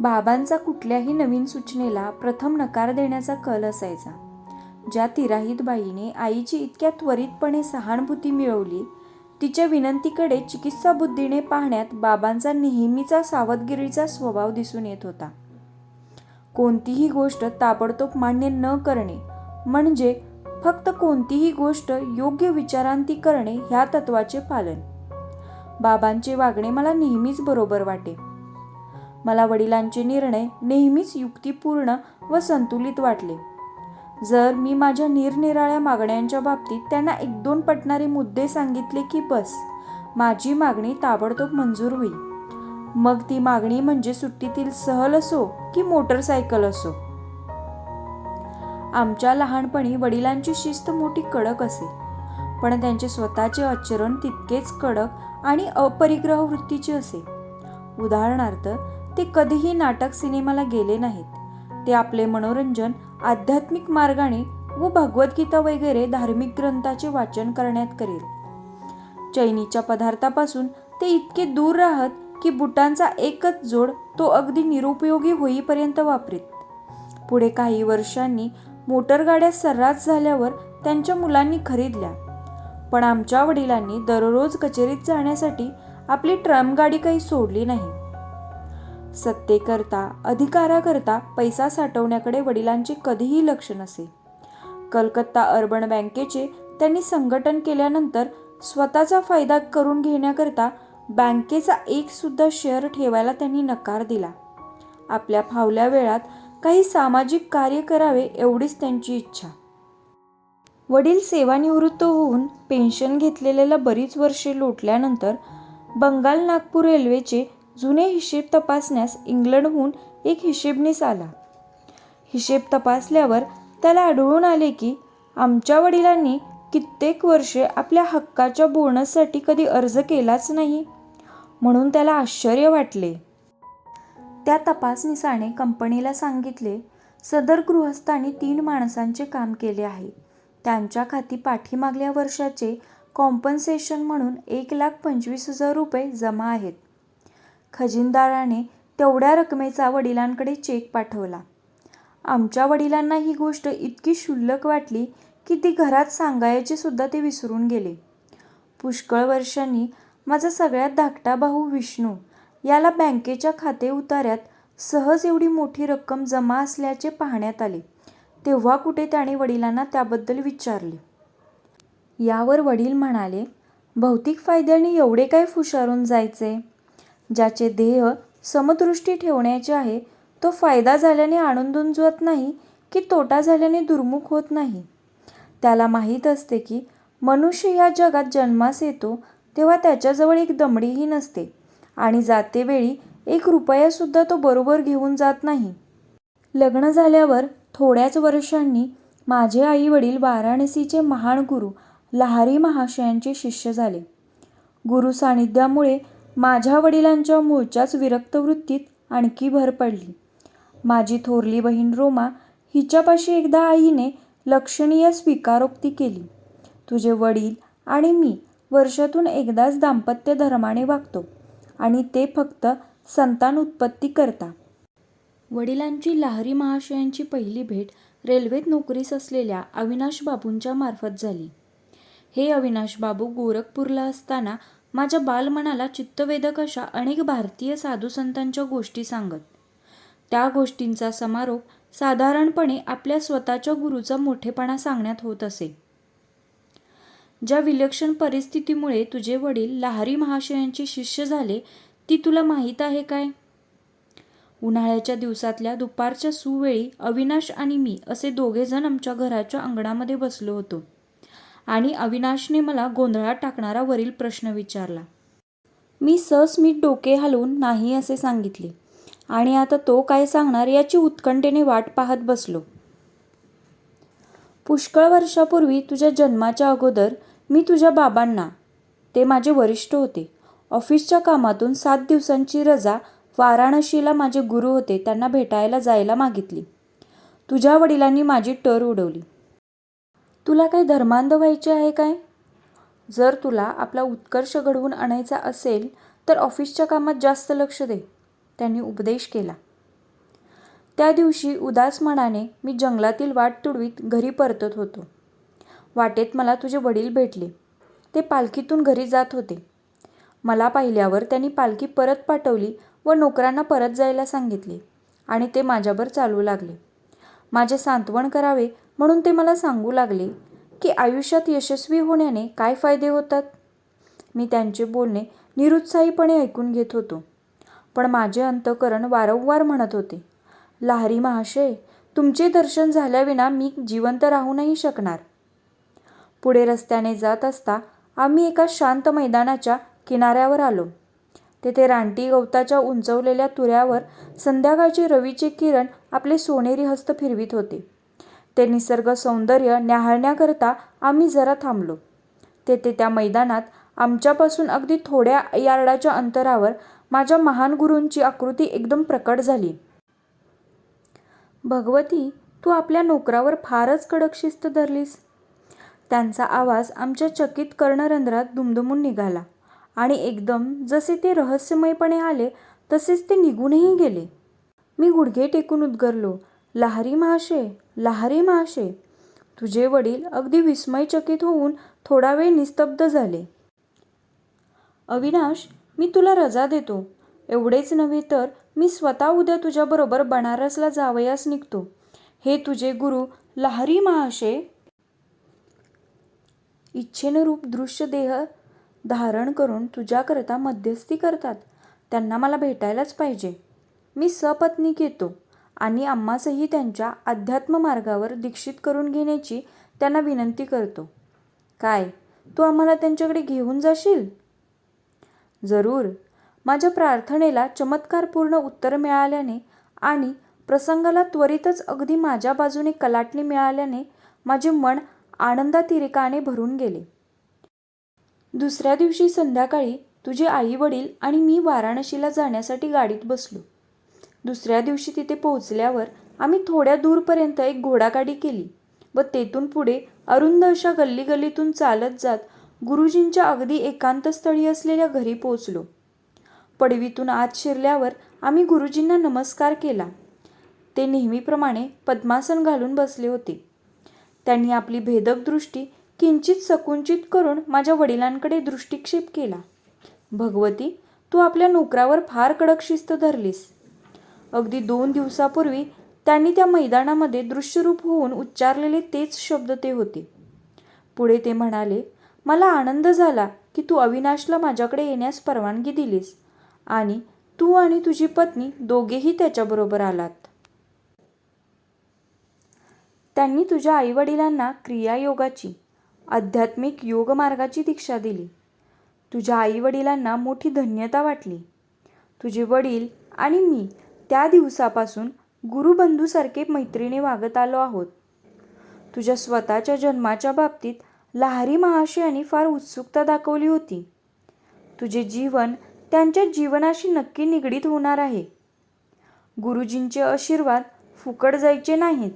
बाबांचा कुठल्याही नवीन सूचनेला प्रथम नकार देण्याचा कल असायचा. ज्या तिराहित बाईने आईची इतक्या त्वरितपणे सहानुभूती मिळवली तिच्या विनंतीकडे चिकित्सा बुद्धीने पाहण्यात बाबांचा नेहमीचा सावधगिरीचा स्वभाव दिसून येत होता. कोणतीही गोष्ट ताबडतोब मान्य न करणे म्हणजे फक्त कोणतीही गोष्ट योग्य विचारांती करणे ह्या तत्वाचे पालन. बाबांचे वागणे मला नेहमीच बरोबर वाटे. मला वडिलांचे निर्णय नेहमीच युक्तिपूर्ण व संतुलित वाटले. जर मी माझ्या निरनिराळ्या मागण्यांच्या बाबतीत त्यांना एक दोन पटणारे मुद्दे सांगितले की बस माझी मागणी ताबडतोब मंजूर होईल. मग ती मागणी म्हणजे सुट्टीतील सहल असो की मोटरसायकल असो. आमच्या लहानपणी वडिलांची शिस्त मोठी कडक असे पण त्यांचे स्वतःचे आचरण तितकेच कडक आणि अपरिग्रह वृत्तीचे असे. उदाहरणार्थ ते कधीही नाटक सिनेमाला गेले नाहीत. ते आपले मनोरंजन आध्यात्मिक मार्गाने व भगवद्गीता वगैरे धार्मिक ग्रंथाचे वाचन करण्यात करेल. चैनीच्या पदार्थापासून ते इतके दूर राहत की बुटांचा एकच जोड तो अगदी निरुपयोगी होईपर्यंत वापरीत. पुढे काही वर्षांनी मोटरगाड्या सर्रास झाल्यावर त्यांच्या मुलांनी खरीदल्या. पण आमच्या वडिलांनी दररोज कचेरीत जाण्यासाठी आपली ट्रम गाडी काही सोडली नाही. सत्तेकरता अधिकाराकरता पैसा साठवण्याकडे वडिलांचे कधीही लक्ष नसे. कलकत्ता अर्बन बँकेचे त्यांनी संघटन केल्यानंतर स्वतःचा फायदा करून घेण्याकरता बँकेचा एक सुद्धा शेअर ठेवायला त्यांनी नकार दिला. आपल्या फावल्या वेळात काही सामाजिक कार्य करावे एवढीच त्यांची इच्छा. वडील सेवानिवृत्त होऊन पेन्शन घेतलेल्याला बरीच वर्षे लोटल्यानंतर बंगाल नागपूर रेल्वेचे जुने हिशेब तपासण्यास इंग्लंडहून एक हिशेबनीस आला. हिशेब तपासल्यावर त्याला आढळून आले की आमच्या वडिलांनी कित्येक वर्षे आपल्या हक्काच्या बोनससाठी कधी अर्ज केलाच नाही म्हणून त्याला आश्चर्य वाटले. त्या तपासनिसाने कंपनीला सांगितले सदर गृहस्थांनी तीन माणसांचे काम केले आहे. त्यांच्या खाती पाठीमागल्या वर्षाचे कॉम्पन्सेशन म्हणून एक लाख पंचवीस हजार रुपये जमा आहेत. खजिनदाराने तेवढ्या रकमेचा वडिलांकडे चेक पाठवला. आमच्या वडिलांना ही गोष्ट इतकी क्षुल्लक वाटली की ती घरात सांगायचे सुद्धा ते विसरून गेले. पुष्कळ वर्षांनी माझा सगळ्यात धाकटा भाऊ विष्णू याला बँकेच्या खाते उतार्यात सहज एवढी मोठी रक्कम जमा असल्याचे पाहण्यात आले. तेव्हा कुठे त्याने वडिलांना त्याबद्दल विचारले? यावर वडील म्हणाले भौतिक फायद्याने एवढे काय फुशारून जायचे? ज्याचे ध्येय समदृष्टी ठेवण्याचे आहे तो फायदा झाल्याने आनंदून जात नाही की तोटा झाल्याने दुर्मुख होत नाही. त्याला माहीत असते की मनुष्य ह्या जगात जन्मास येतो तेव्हा त्याच्याजवळ एक दमडीही नसते आणि जातेवेळी एक रुपयासुद्धा तो बरोबर घेऊन जात नाही. लग्न झाल्यावर थोड्याच वर्षांनी माझे आई वडील वाराणसीचे महान गुरु लहारी महाशयांचे शिष्य झाले. गुरु सानिध्यामुळे माझ्या वडिलांच्या मूळच्याच विरक्त वृत्तीत आणखी भर पडली. माझी थोरली बहीण रोमा हिच्यापाशी एकदा आईने लक्षणीय स्वीकारोक्ती केली. तुझे वडील आणि मी वर्षातून एकदाच दाम्पत्य धर्माने वागतो आणि ते फक्त संतान उत्पत्ती करता. वडिलांची लहरी महाशयांची पहिली भेट रेल्वेत नोकरीस असलेल्या अविनाश बाबूंच्या मार्फत झाली. हे अविनाश बाबू गोरखपूरला असताना माझ्या बालमनाला चित्तवेधक अशा अनेक भारतीय साधुसंतांच्या गोष्टी सांगत. त्या गोष्टींचा समारोप साधारणपणे आपल्या स्वतःच्या गुरुचा मोठेपणा सांगण्यात होत असे. ज्या विलक्षण परिस्थितीमुळे तुझे वडील लहारी महाशयांचे शिष्य झाले ती तुला माहीत आहे काय? उन्हाळ्याच्या दिवसातल्या दुपारच्या सुवेळी अविनाश आणि मी असे दोघेजण आमच्या घराच्या अंगणामध्ये बसलो होतो. आणि अविनाशने मला गोंधळात टाकणारा वरील प्रश्न विचारला. मी सस्मित डोके हलवून नाही असे सांगितले. आणि आता तो काय सांगणार याची उत्कंठेने वाट पाहत बसलो. पुष्कळ वर्षापूर्वी तुझ्या जन्माच्या अगोदर मी तुझ्या बाबांना ते माझे वरिष्ठ होते ऑफिसच्या कामातून सात दिवसांची रजा वाराणसीला माझे गुरु होते त्यांना भेटायला जायला मागितली. तुझ्या वडिलांनी माझी टर उडवली. तुला काही धर्मांध व्हायचे आहे काय? जर तुला आपला उत्कर्ष घडवून आणायचा असेल तर ऑफिसच्या कामात जास्त लक्ष दे त्यांनी उपदेश केला. त्या दिवशी उदास मनाने मी जंगलातील वाट तुडवीत घरी परतत होतो. वाटेत मला तुझे वडील भेटले. ते पालखीतून घरी जात होते. मला पाहिल्यावर त्यांनी पालखी परत पाठवली व नोकरांना परत जायला सांगितले आणि ते माझ्यावर चालू लागले. माझे सांत्वन करावे म्हणून ते मला सांगू लागले की आयुष्यात यशस्वी होण्याने काय फायदे होतात? मी त्यांचे बोलणे निरुत्साहीपणे ऐकून घेत होतो. पण माझे अंतकरण वारंवार म्हणत होते लहरी महाशय तुमचे दर्शन झाल्याविना मी जिवंत राहू नाही शकणार. पुढे रस्त्याने जात असता आम्ही एका शांत मैदानाच्या किनाऱ्यावर आलो. तेथे रानटी गवताच्या उंचवलेल्या तुऱ्यावर संध्याकाळचे रवीचे किरण आपले सोनेरी हस्त फिरवित होते. ते निसर्ग सौंदर्य न्याहाळण्याकरता आम्ही जरा थांबलो. तेथे त्या मैदानात आमच्यापासून अगदी थोड्या यार्डाच्या अंतरावर माझ्या महान गुरूंची आकृती एकदम प्रकट झाली. भगवती तू आपल्या नोकरावर फारच कडक शिस्त धरलीस. त्यांचा आवाज आमच्या चकित कर्णरंध्रात दुमदुमून निघाला आणि एकदम जसे ते रहस्यमयपणे आले तसेच ते निघूनही गेले. मी गुडघे टेकून उद्गरलो लहारी महाशय लहारी महाशय तुझे वडील अगदी विस्मयचकित होऊन थोडा वेळ निस्तब्ध झाले. अविनाश मी तुला रजा देतो. एवढेच नव्हे तर मी स्वतः उद्या तुझ्याबरोबर बनारसला जावयास निघतो. हे तुझे गुरु लहरी महाशय इच्छेनुरूप दृश्य देह धारण करून तुझ्याकरता मध्यस्थी करतात. त्यांना मला भेटायलाच पाहिजे. मी सपत्नीक येतो. आणि आम्हासही त्यांच्या अध्यात्म मार्गावर दीक्षित करून घेण्याची त्यांना विनंती करतो. काय? तू आम्हाला त्यांच्याकडे घेऊन जाशील? जरूर. माझ्या प्रार्थनेला चमत्कारपूर्ण उत्तर मिळाल्याने आणि प्रसंगाला त्वरितच अगदी माझ्या बाजूने कलाटणी मिळाल्याने माझे मन आनंदातिरेकाने भरून गेले. दुसऱ्या दिवशी संध्याकाळी तुझे आई वडील आणि मी वाराणसीला जाण्यासाठी गाडीत बसलो. दुसऱ्या दिवशी तिथे पोहोचल्यावर आम्ही थोड्या दूरपर्यंत एक घोडागाडी केली व तेथून पुढे अरुंद अशा गल्ली गल्लीतून चालत जात गुरुजींच्या अगदी एकांतस्थळी असलेल्या घरी पोहोचलो. पडवीतून आत शिरल्यावर आम्ही गुरुजींना नमस्कार केला. ते नेहमीप्रमाणे पद्मासन घालून बसले होते. त्यांनी आपली भेदक दृष्टी किंचित सकुंचित करून माझ्या वडिलांकडे दृष्टिक्षेप केला. भगवती तू आपल्या नोकरावर फार कडक शिस्त धरलीस. अगदी दोन दिवसापूर्वी त्यांनी त्या मैदानामध्ये दृश्यरूप होऊन उच्चारलेले तेच शब्द ते होते. पुढे ते म्हणाले मला आनंद झाला की तू अविनाशला माझ्याकडे येण्यास परवानगी दिलीस आणि तू आणि तुझी पत्नी दोघेही त्याच्याबरोबर आलात. त्यांनी तुझ्या आईवडिलांना क्रियायोगाची आध्यात्मिक योगमार्गाची दीक्षा दिली. तुझ्या आईवडिलांना मोठी धन्यता वाटली. तुझे वडील आणि मी त्या दिवसापासून गुरुबंधूसारखे मैत्रिणी वागत आलो आहोत. तुझ्या स्वतःच्या जन्माच्या बाबतीत लहारी महाशयांनी फार उत्सुकता दाखवली होती. तुझे जीवन त्यांच्या जीवनाशी नक्की निगडीत होणार आहे. गुरुजींचे आशीर्वाद फुकट जायचे नाहीत.